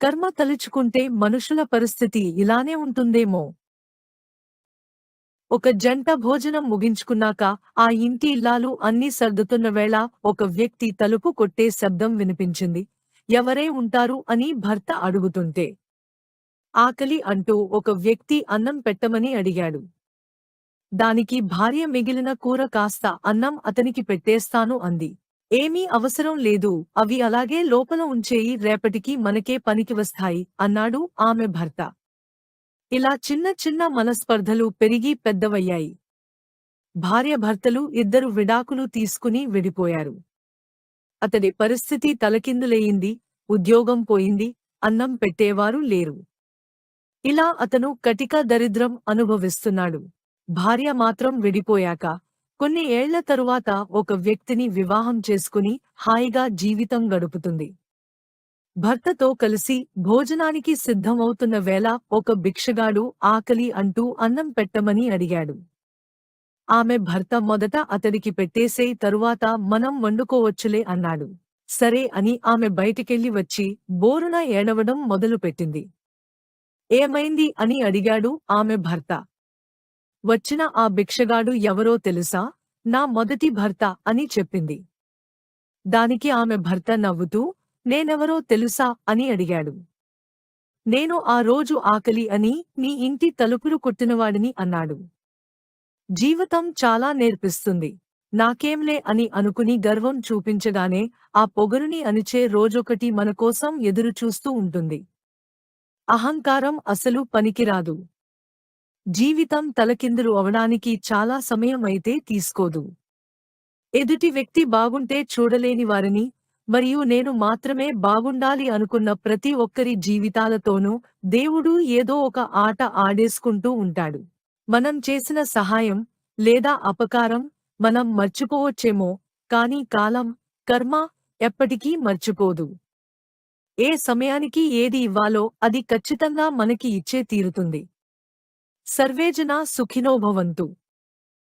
కర్మ తలుచుకుంటే మనుషుల పరిస్థితి ఇలానే ఉంటుందేమో. ఒక జంట భోజనం ముగించుకున్నాక ఆ ఇంటి ఇల్లాలు అన్నీ సర్దుతున్న వేళ ఒక వ్యక్తి తలుపు కొట్టే శబ్దం వినిపించింది. ఎవరే ఉంటారు అని భర్త అడుగుతుంటే. ఆకలి అంటూ ఒక వ్యక్తి అన్నం పెట్టమని అడిగాడు. దానికి భార్య మిగిలిన కూర కాస్త అన్నం అతనికి పెట్టేస్తాను అంది. ఏమీ అవసరం లేదు. అవి అలాగే లోపల ఉంచేయి. రేపటికి మనకే పనికి వస్తాయి. అన్నాడు ఆమె భర్త. ఇలా చిన్న చిన్న మనస్పర్ధలు పెరిగి పెద్దవయ్యాయి. భార్యభర్తలు ఇద్దరు విడాకులు తీసుకుని విడిపోయారు. అతడి పరిస్థితి తలకిందులయింది ఉద్యోగం పోయింది. అన్నం పెట్టేవారు లేరు. ఇలా అతను కటిక దరిద్రం అనుభవిస్తున్నాడు. భార్య మాత్రం విడిపోయాక కొన్ని ఏళ్ళ తరువాత ఒక వ్యక్తిని వివాహం చేసుకుని హాయిగా జీవితం గడుపుతుంది. భర్తతో కలిసి భోజనానికి సిద్ధమవుతున్న వేళ ఒక భిక్షగాడు ఆకలి అంటూ అన్నం పెట్టమని అడిగాడు. ఆమె భర్త మొదట అతడికి పెట్టేసే తరువాత మనం వండుకోవచ్చులే అన్నాడు. సరే అని ఆమె బయటికెళ్ళి వచ్చి బోరున ఏడవడం మొదలుపెట్టింది. ఏమైంది అని అడిగాడు ఆమె భర్త. వచ్చిన ఆ భిక్షగాడు ఎవరో తెలుసా? నా మొదటి భర్త అని చెప్పింది. దానికి ఆమె భర్త నవ్వుతూ నేనెవరో తెలుసా? అని అడిగాడు. నేను ఆ రోజు ఆకలి అని నీ ఇంటి తలుపులు కొట్టినవాడిని అన్నాడు. జీవితం చాలా నేర్పిస్తుంది. నాకేంలే అని అనుకుని గర్వం చూపించగానే ఆ పొగరుని అనిచే రోజొకటి మనకోసం ఎదురుచూస్తూ ఉంటుంది. అహంకారం అసలు పనికిరాదు. జీవితం తలకిందులు అవడానికి చాలా సమయం అయితే తీసుకోదు. ఎదుటి వ్యక్తి బాగుంటే చూడలేని వారిని మరియు నేను మాత్రమే బాగుండాలి అనుకున్న ప్రతి ఒక్కరి జీవితాలతోనూ దేవుడు ఏదో ఒక ఆట ఆడేసుకుంటూ ఉంటాడు. మనం చేసిన సహాయం లేదా అపకారం మనం మర్చిపోవచ్చేమో కాని కాలం కర్మ ఎప్పటికీ మర్చిపోదు. ఏ సమయానికి ఏది ఇవ్వాలో అది ఖచ్చితంగా మనకి ఇచ్చే తీరుతుంది. સર્વેજના સુખિનો ભવંતુ.